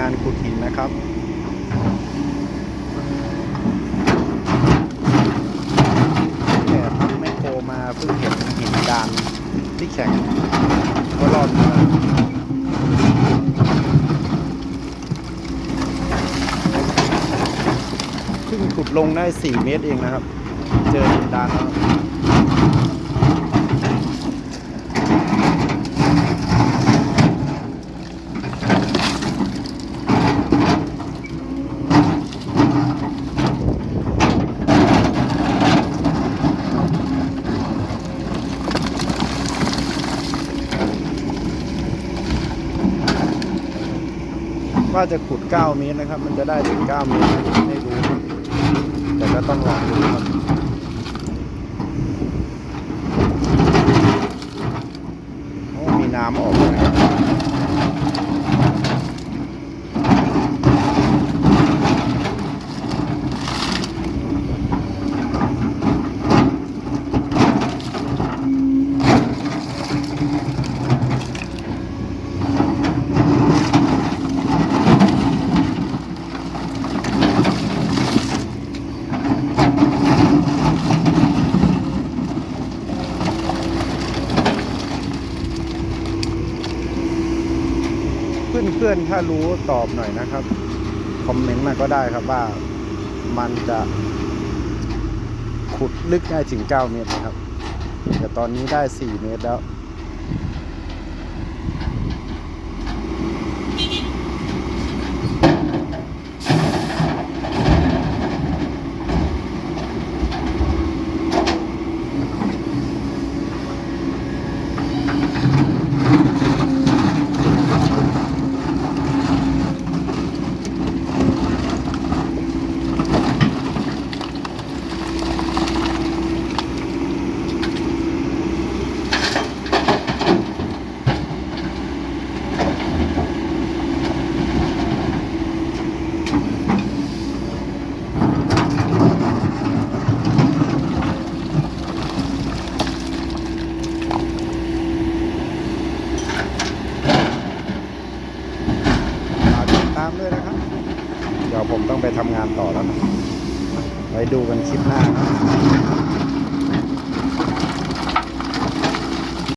งานขุดหินนะครับแอบไมคโครมาเพิ่งเห็นหินดานที่แข็งก็รอดขึ้นขุดลงได้ 4 เมตรเองนะครับ เจอหินดานแล้ว ว่าจะขุด 9 เมตรนะครับ มันจะได้ถึง 9 เมตรไม่รู้แต่ก็ต้องลองดูครับโอ้มีน้ำออกเลยครับ เพื่อนๆถ้ารู้ตอบหน่อยนะครับ คอมเมนต์มาก็ได้ครับว่ามันจะขุดลึกได้ถึง 9 เมตรนะครับ แต่ตอนนี้ได้ 4 เมตรแล้ว ผมต้องไปทำงานต่อแล้วนะไปดูกันคลิปหน้า